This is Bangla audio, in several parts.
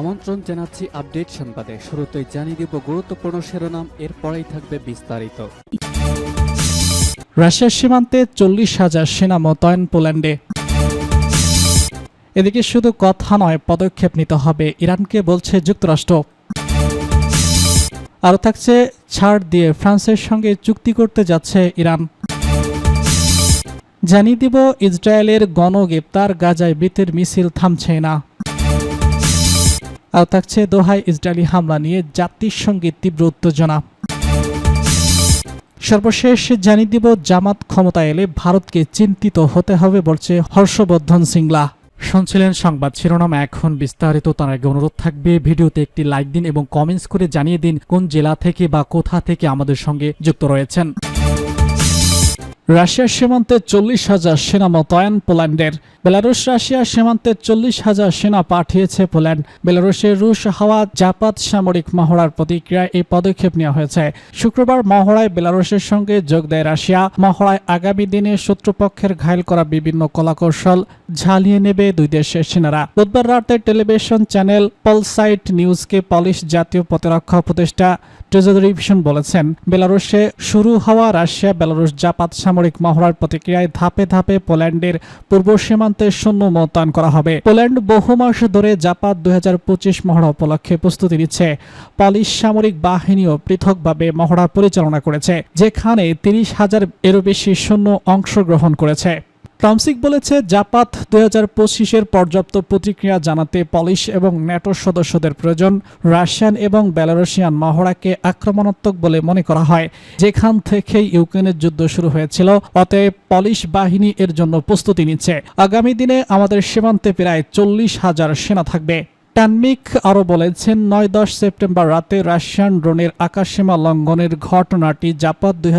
আমন্ত্রণ জানাচ্ছি আপডেট সংবাদে। শুরুতেই জানিয়ে দিব গুরুত্বপূর্ণ শিরোনাম, এরপরেই থাকবে বিস্তারিত। রাশিয়ার সীমান্তে চল্লিশ হাজার সেনা মোতায়েন পোল্যান্ডে। এদিকে শুধু কথা নয়, পদক্ষেপ নিতে হবে ইরানকে, বলছে যুক্তরাষ্ট্র। আরও থাকছে ছাড় দিয়ে ফ্রান্সের সঙ্গে চুক্তি করতে যাচ্ছে ইরান। জানিয়ে দিব ইসরায়েলের গণগ্রেপ্তার গাজায় বৃতের মিছিল থামছে না। আর থাকছে দোহায় ইসরায়েলি হামলা নিয়ে জাতিসংঘের তীব্র উত্তেজনা। সর্বশেষ জানিয়ে দিব, জামাত ক্ষমতা এলে ভারতকে চিন্তিত হতে হবে বলছে হর্ষবর্ধন সিংলা। শুনছিলেন সংবাদ শিরোনাম, এখন বিস্তারিত, তার আগে অনুরোধ থাকবে, ভিডিওতে একটি লাইক দিন এবং কমেন্টস করে জানিয়ে দিন কোন জেলা থেকে বা কোথা থেকে আমাদের সঙ্গে যুক্ত রয়েছেন। রাশিয়ার সীমান্তে চল্লিশ হাজার সেনা মোতায়েন পোল্যান্ডের। বেলারুশ রাশিয়ার সীমান্তে চল্লিশ হাজার সেনা পাঠিয়েছে পোল্যান্ড। বেলারুশের রুশ হাওয়া জাপাত সামরিক মহড়ার প্রতিক্রিয়ায় এই পদক্ষেপ নেওয়া হয়েছে। শুক্রবার মহড়ায় বেলারুশের সঙ্গে যোগ দেয় রাশিয়া। মহড়ায় আগামী দিনে শত্রুপক্ষের ঘায়ল করা বিভিন্ন কলাকৌশল ঝালিয়ে নেবে দুই দেশের সেনারা। বুধবার রাতে টেলিভিশন চ্যানেল পলসাইট নিউজকে পলিশ জাতীয় প্রতিরক্ষা উপদেষ্টা টেলিভিশন বলেছেন, বেলারুশে শুরু হওয়া রাশিয়া বেলারুশ জাপাত সামরিক মহড়ার প্রতিক্রিয়ায় ধাপে ধাপে পোল্যান্ডের পূর্ব সীমান্তে সৈন্য মোতায়েন করা হবে। পোল্যান্ড বহু মাস ধরে জাপাত দুই হাজার পঁচিশ মহড়া উপলক্ষে প্রস্তুতি নিচ্ছে। পলিশ সামরিক বাহিনীও পৃথকভাবে মহড়া পরিচালনা করেছে, যেখানে তিরিশ হাজার এরও বেশি শূন্য অংশগ্রহণ করেছে। টমসিক বলেছে, জাপাত দুই হাজার পঁচিশের পর্যাপ্ত প্রতিক্রিয়া জানাতে পলিশ এবং ন্যাটোর সদস্যদের প্রয়োজন। রাশিয়ান এবং বেলারুশিয়ান মহড়াকে আক্রমণাত্মক বলে মনে করা হয়। যেখান থেকেই ইউক্রেনের যুদ্ধ শুরু হয়েছিল, অতএব পলিশ বাহিনী এর জন্য প্রস্তুতি নিচ্ছে। আগামী দিনে আমাদের সীমান্তে প্রায় চল্লিশ হাজার সেনা থাকবে। টানমিক আরও বলেছেন নয় দশ সেপ্টেম্বর রাতে রাশিয়ান ড্রোনের আকাশসীমা লঙ্ঘনের ঘটনাটি জাপাত দুই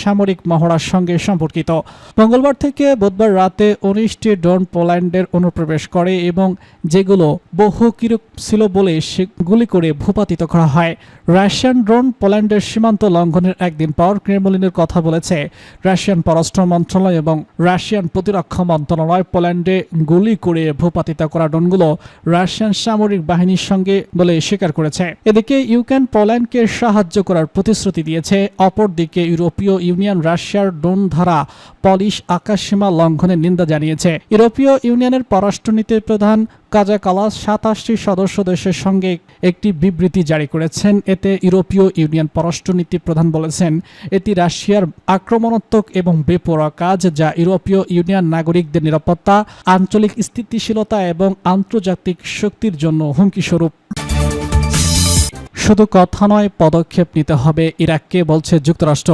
সামরিক মহড়ার সঙ্গে সম্পর্কিত। মঙ্গলবার থেকে বুধবার রাতে উনিশটি ড্রোন পোল্যান্ডের অনুপ্রবেশ করে এবং যেগুলো বহু কিরক ছিল বলে সেগুলি করে ভূপাতিত করা হয়। রাশিয়ান ড্রোন পোল্যান্ডের সীমান্ত লঙ্ঘনের একদিন পর ক্রেমলিনের কথা বলেছে। রাশিয়ান পররাষ্ট্র মন্ত্রণালয় এবং রাশিয়ান প্রতিরক্ষা মন্ত্রণালয় পোল্যান্ডে গুলি করে ভূপাতিত করা ড্রোনগুলো রাশিয়ান সামরিক বাহিনীর সঙ্গে বলে স্বীকার করেছে। এদিকে ইউক্রেন, পোল্যান্ডকে সাহায্য করার প্রতিশ্রুতি দিয়েছে। অপরদিকে ইউরোপীয় ইউনিয়ন রাশিয়ার ডোন ধারা পলিশ আকাশসীমা লঙ্ঘনের নিন্দা জানিয়েছে। ইউরোপীয় ইউনিয়নের পররাষ্ট্রনীতির প্রধান কাজা কালাস সাতাশটি সদস্য দেশের সঙ্গে একটি বিবৃতি জারি করেছেন। এতে ইউরোপীয় ইউনিয়ন পররাষ্ট্রনীতি প্রধান বলেছেন, এটি রাশিয়ার আক্রমণাত্মক এবং বেপরোয়া কাজ যা ইউরোপীয় ইউনিয়ন নাগরিকদের নিরাপত্তা, আঞ্চলিক স্থিতিশীলতা এবং আন্তর্জাতিক শক্তির জন্য হুমকি স্বরূপ শুধু কথা নয়, পদক্ষেপ নিতে হবে। ইরাককে বলছে যুক্তরাষ্ট্র,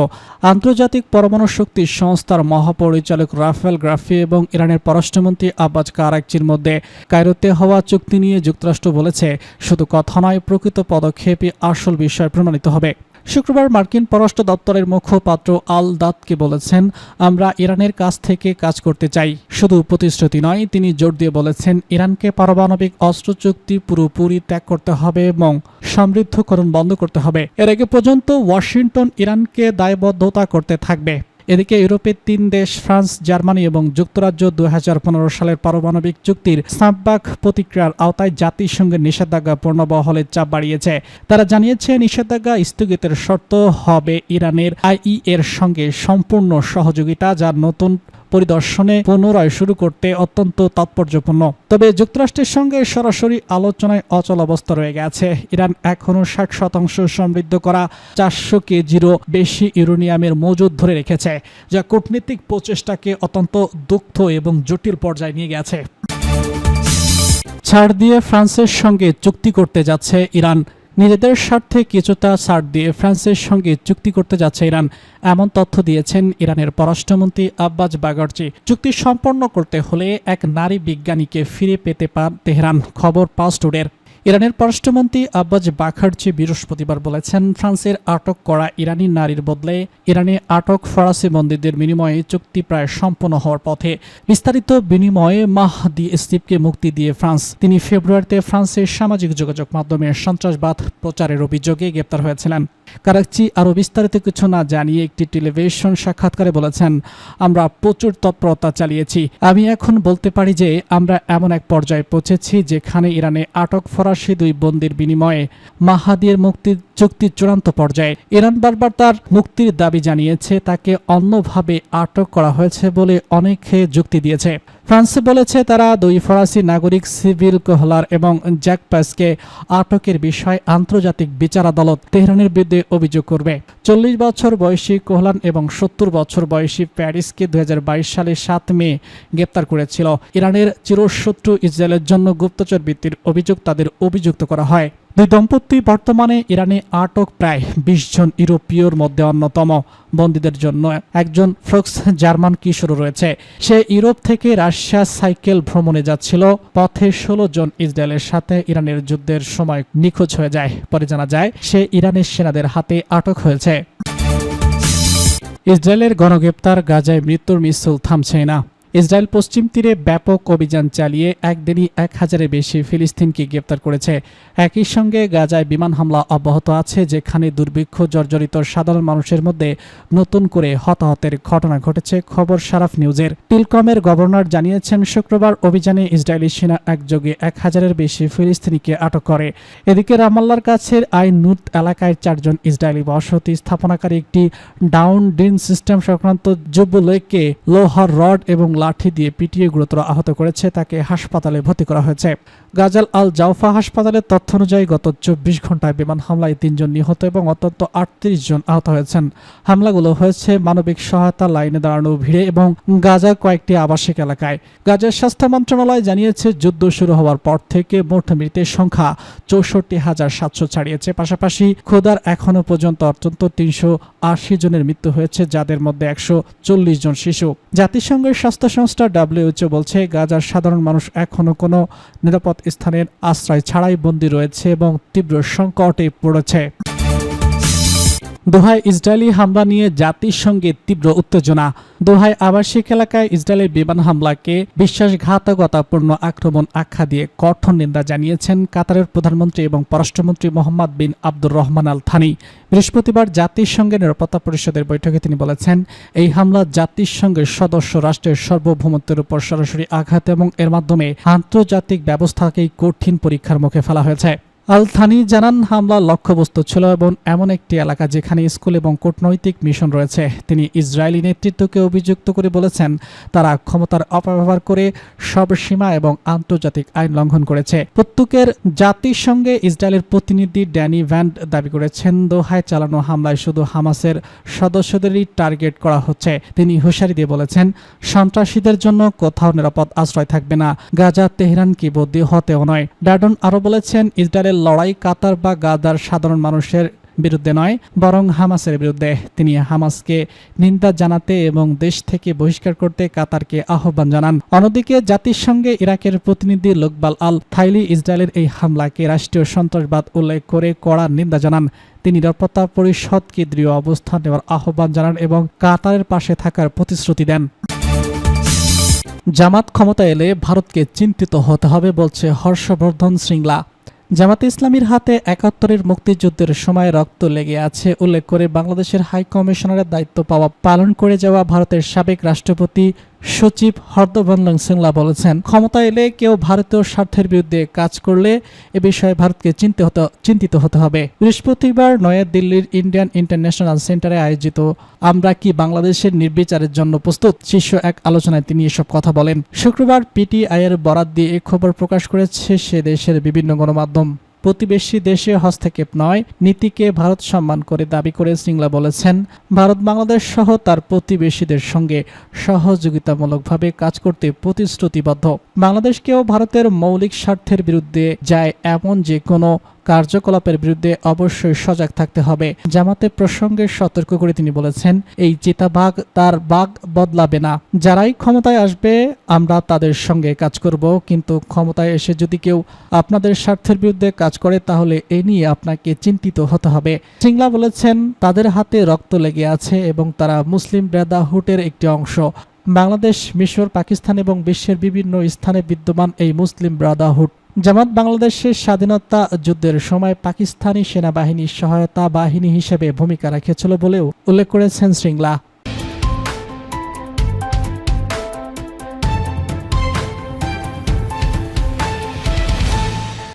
আন্তর্জাতিক পরমাণু শক্তি সংস্থার মহাপরিচালক রাফেল গ্রাফি এবং ইরানের পররাষ্ট্রমন্ত্রী আব্বাস কারাকচির মধ্যে কায়রোতে হওয়া চুক্তি নিয়ে যুক্তরাষ্ট্র বলেছে, শুধু কথা নয়, প্রকৃত পদক্ষেপই আসল বিষয় প্রমাণিত হবে। শুক্রবার মার্কিন পররাষ্ট্র দপ্তরের মুখপাত্র আল দাতকে বলেছেন, আমরা ইরানের কাছ থেকে কাজ করতে চাই। শুধু প্রতিশ্রুতি নয়, তিনি জোর দিয়ে বলেছেন, ইরানকে পারমাণবিক অস্ত্র চুক্তি পুরোপুরি ত্যাগ করতে হবে এবং সমৃদ্ধকরণ বন্ধ করতে হবে। এর আগে পর্যন্ত ওয়াশিংটন ইরানকে দায়বদ্ধতা করতে থাকবে। এদিকে ইউরোপের তিন দেশ, ফ্রান্স, জার্মানি এবং যুক্তরাজ্য দুই হাজার পনেরো সালের পারমাণবিক চুক্তির স্নাপবাক প্রতিক্রিয়ার আওতায় জাতিসংঘের নিষেধাজ্ঞা পূর্ণবহলের চাপ বাড়িয়েছে। তারা জানিয়েছে, নিষেধাজ্ঞা স্থগিতের শর্ত হবে ইরানের আইই এর সঙ্গে সম্পূর্ণ সহযোগিতা যার নতুন পরিদর্শনে পুনরায় শুরু করতে অত্যন্ত তাৎপর্যপূর্ণ। তবে যুক্তরাষ্ট্রের সঙ্গে সরাসরি আলোচনায় অচল অবস্থা রয়ে গেছে। ইরান এখনও ষাট শতাংশ সমৃদ্ধ করা চারশো কেজিরও বেশি ইউরেনিয়ামের মজুদ ধরে রেখেছে, যা কূটনীতিক প্রচেষ্টাকে অত্যন্ত দুঃখ এবং জটিল পর্যায়ে নিয়ে গেছে। ছাড় দিয়ে ফ্রান্সের সঙ্গে চুক্তি করতে যাচ্ছে ইরান। নিজেদের স্বার্থে কিছুটা ছাড় দিয়ে ফ্রান্সের সঙ্গে চুক্তি করতে যাচ্ছে ইরান। এমন তথ্য দিয়েছেন ইরানের পররাষ্ট্রমন্ত্রী আব্বাস বাগরচি চুক্তি সম্পন্ন করতে হলে এক নারী বিজ্ঞানীকে ফিরে পেতে পান তেহরান। খবর পাস্টুডের ইরানের পররাষ্ট্রমন্ত্রী আব্বাজ বাখার্জি বৃহস্পতিবার বলেছেন, ফ্রান্সের আটক করা ইরানি নারীর বদলে ইরানে আটক ফরাসি বন্দীদের বিনিময়ে চুক্তি প্রায় সম্পন্ন হওয়ার পথে বিস্তারিত বিনিময়ে মাহদি স্টিভকে মুক্তি দিয়ে ফ্রান্স। তিনি ফেব্রুয়ারিতে ফ্রান্সের সামাজিক যোগাযোগ মাধ্যমে সন্ত্রাসবাদ প্রচারের অভিযোগে গ্রেপ্তার হয়েছিলেন। কারাকচি আরও বিস্তারিত কিছু না জানিয়ে একটি টেলিভিশন সাক্ষাৎকারে বলেছেন, আমরা প্রচুর তৎপরতা চালিয়েছি। আমি এখন বলতে পারি যে আমরা এমন এক পর্যায়ে পৌঁছেছি যেখানে ইরানে আটক ফরাসি দুই বন্দির বিনিময়ে মাহাদির মুক্তির চুক্তির চূড়ান্ত পর্যায়ে। ইরান বারবার তার মুক্তির দাবি জানিয়েছে, তাকে অন্যভাবে আটক করা হয়েছে বলে অনেকে যুক্তি দিয়েছে। ফ্রান্সে বলেছে তারা দুই ফরাসি নাগরিক সিভিল কোহলার এবং জ্যাক পাসকে আটকের বিষয়ে আন্তর্জাতিক বিচার আদালত তেহরানের বিরুদ্ধে অভিযোগ করবে। চল্লিশ বছর বয়সী কোহলান এবং সত্তর বছর বয়সী প্যারিসকে দুই হাজার বাইশ সালে সাত মে গ্রেপ্তার করেছিল। ইরানের চিরশত্রু ইসরায়েলের জন্য গুপ্তচর বৃত্তির অভিযোগ তাদের অভিযুক্ত করা হয়। দুই দম্পতি বর্তমানে ইরানে আটক প্রায় বিশ জন ইউরোপীয়র মধ্যে অন্যতম। বন্দীদের জন্য একজন ফ্রক্স জার্মান কিশোর রয়েছে। সে ইউরোপ থেকে রাশিয়া সাইকেল ভ্রমণে যাচ্ছিল। পথে ষোলো জন ইসরায়েলের সাথে ইরানের যুদ্ধের সময় নিখোঁজ হয়ে যায়। পরে জানা যায়, সে ইরানের সেনাদের হাতে আটক হয়েছে। ইসরায়েলের গণগ্রেপ্তার গাজায় মৃত্যুর মিছিল থামছে না। ইসরায়েল পশ্চিম তীরে ব্যাপক অভিযান চালিয়ে একদিনই এক হাজারের বেশি ফিলিস্তিনকে গ্রেপ্তার করেছে। একই সঙ্গে গাজায় বিমান হামলা অব্যাহত আছে, যেখানে দুর্ভিক্ষ, জর্জরিত সাধারণ মানুষের মধ্যে নতুন করে হতাহতের ঘটনা ঘটেছে, খবর সারাফ নিউজের। টিলকমের গভর্নর জানিয়েছেন, শুক্রবার অভিযানে ইসরায়েলি সেনা একযোগে এক হাজারের বেশি ফিলিস্তিনিকে আটক করে। এদিকে রামাল্লার কাছের আইন নুত এলাকায় চারজন ইসরায়েলি বসতি স্থাপনাকারী একটি ডাউন ডিন সিস্টেম সংক্রান্ত যুবলেককে লোহার রড এবং লাঠি দিয়ে পিটিয়ে গুরুতর আহত করেছে তাকে হাসপাতালে ভর্তি করা হয়েছে। গাজাল আল জাউফা হাসপাতালের তথ্য অনুযায়ী গত চব্বিশ ঘন্টায় বিমান হামলায় তিনজন নিহত এবং অত্যন্ত আটত্রিশ জন আহত হয়েছেন। হামলাগুলো হয়েছে মানবিক সহায়তা লাইনে দাঁড়ানো ভিড়ে এবং গাজার কয়েকটি আবাসিক এলাকায়। গাজার স্বাস্থ্য মন্ত্রণালয় জানিয়েছে, যুদ্ধ শুরু হওয়ার পর থেকে মোট মৃতের সংখ্যা চৌষট্টি হাজার সাতশো ছাড়িয়েছে। পাশাপাশি খোদার এখনও পর্যন্ত অত্যন্ত তিনশো আশি জনের মৃত্যু হয়েছে, যাদের মধ্যে একশো চল্লিশ জন শিশু। জাতিসংঘের স্বাস্থ্য সংস্থা ডাব্লিউএইচও বলছে, গাজার সাধারণ মানুষ এখনও কোনো নিরাপদ স্থানের আশ্রয় ছাড়াই বন্দী রয়েছে এবং তীব্র সংকটে পড়েছে। দোহায় ইসরায়েলি হামলা নিয়ে জাতিসংঘের তীব্র উত্তেজনা। দোহায় আবাসিক এলাকায় ইসরায়েলের বিমান হামলাকে বিশ্বাসঘাতকতাপূর্ণ আক্রমণ আখ্যা দিয়ে কঠোর নিন্দা জানিয়েছেন কাতারের প্রধানমন্ত্রী এবং পররাষ্ট্রমন্ত্রী Mohammed bin Abdur Rahman Al Thani বৃহস্পতিবার জাতিসংঘের নিরাপত্তা পরিষদের বৈঠকে তিনি বলেছেন, এই হামলা জাতিসংঘের সদস্য রাষ্ট্রের সার্বভৌমত্বের উপর সরাসরি আঘাত এবং এর মাধ্যমে আন্তর্জাতিক ব্যবস্থাকেই কঠিন পরীক্ষার মুখে ফেলা হয়েছে। আল থানি জানান হামলার লক্ষ্যবস্তু ছিল এবং এমন একটি এলাকা যেখানে স্কুল এবং কূটনৈতিক মিশন রয়েছে। তিনি ইসরায়েলি নেতৃত্বকে অভিযুক্ত করে বলেছেন, তারা ক্ষমতার অপব্যবহার করে সব সীমা এবং আন্তর্জাতিক আইন লঙ্ঘন করেছে। প্রত্যেকের জাতিসংঘে ইসরায়েলের প্রতিনিধি ড্যানি ভ্যান্ড দাবি করেছেন, দোহায় চালানো হামলায় শুধু হামাসের সদস্যদেরই টার্গেট করা হচ্ছে। তিনি হুঁশিয়ারি দিয়ে বলেছেন, সন্ত্রাসীদের জন্য কোথাও নিরাপদ আশ্রয় থাকবে না। গাজা, তেহরান কিবদ্দি হতেও নয়। ডাডন আরও বলেছেন, ইসরায়েলের লড়াই কাতার বা গাদার সাধারণ মানুষের বিরুদ্ধে নয়, বরং হামাসের বিরুদ্ধে। তিনি হামাসকে নিন্দা জানাতে এবং দেশ থেকে বহিষ্কার করতে কাতারকে আহ্বান জানান। অন্যদিকে জাতিসংঘে ইরাকের প্রতিনিধি লোকবাল আল থাইলি ইসরায়েলের এই হামলাকে রাষ্ট্রীয় সন্ত্রাসবাদ উল্লেখ করে কড়া নিন্দা জানান। তিনি নিরাপত্তা পরিষদকে দৃঢ় অবস্থান নেওয়ার আহ্বান জানান এবং কাতারের পাশে থাকার প্রতিশ্রুতি দেন। জামাত ক্ষমতা এলে ভারতকে চিন্তিত হতে হবে বলছে হর্ষবর্ধন শৃঙ্গলা জামাতে ইসলামীর হাতে একাত্তরের মুক্তিযুদ্ধের সময় রক্ত লেগে আছে। উল্লেখ করে বাংলাদেশের হাই কমিশনারের দায়িত্ব পাওয়া, পালন করে যাওয়া ভারতের সাবেক রাষ্ট্রপতি সচিব হর্ষবর্ধন সিংলা বলেছেন ক্ষমতা এলে কেউ ভারতীয় স্বার্থের বিরুদ্ধে কাজ করলে এ বিষয়ে ভারতকে চিন্তিত হতে চিন্তিত হতে হবে। বৃহস্পতিবার নয়াদিল্লির ইন্ডিয়ান ইন্টারন্যাশনাল সেন্টারে আয়োজিত আমরা কি বাংলাদেশের নির্বিচারের জন্য প্রস্তুত, শীর্ষ এক আলোচনায় তিনি এসব কথা বলেন। শুক্রবার পিটিআই এর বরাত দিয়ে এ খবর প্রকাশ করেছে সে দেশের বিভিন্ন গণমাধ্যম। প্রতিবেশী দেশে হস্তক্ষেপ নয়, নীতিকে ভারত সম্মান করে দাবি করে সিংলা বলেছেন। ভারত বাংলাদেশ সহ তার প্রতিবেশীদের সঙ্গে সহযোগিতামূলকভাবে কাজ করতে প্রতিশ্রুতিবদ্ধ। বাংলাদেশকেও ভারতের মৌলিক স্বার্থের বিরুদ্ধে যায় এমন যে কোনো কার্যকলাপের বিরুদ্ধে অবশ্যই সজাগ থাকতে হবে। জামাতে প্রসঙ্গে সতর্ক করে তিনি বলেছেন, এই চিতাবাঘ তার বাঘ বদলাবে না। যারাই ক্ষমতায় আসবে, আমরা তাদের সঙ্গে কাজ করব। কিন্তু ক্ষমতায় এসে যদি কেউ আপনাদের স্বার্থের বিরুদ্ধে কাজ করে, তাহলে এ নিয়ে আপনাকে চিন্তিত হতে হবে। সিংলা বলেছেন, তাদের হাতে রক্ত লেগে আছে এবং তারা মুসলিম ব্রাদারহুডের একটি অংশ। বাংলাদেশ, মিশর, পাকিস্তান এবং বিশ্বের বিভিন্ন স্থানে বিদ্যমান এই মুসলিম ব্রাদারহুড জামাত বাংলাদেশের স্বাধীনতা যুদ্ধের সময় পাকিস্তানি সেনাবাহিনীর সহায়তা বাহিনী হিসেবে ভূমিকা রেখেছিল বলেও উল্লেখ করেছেন শৃঙ্গলা।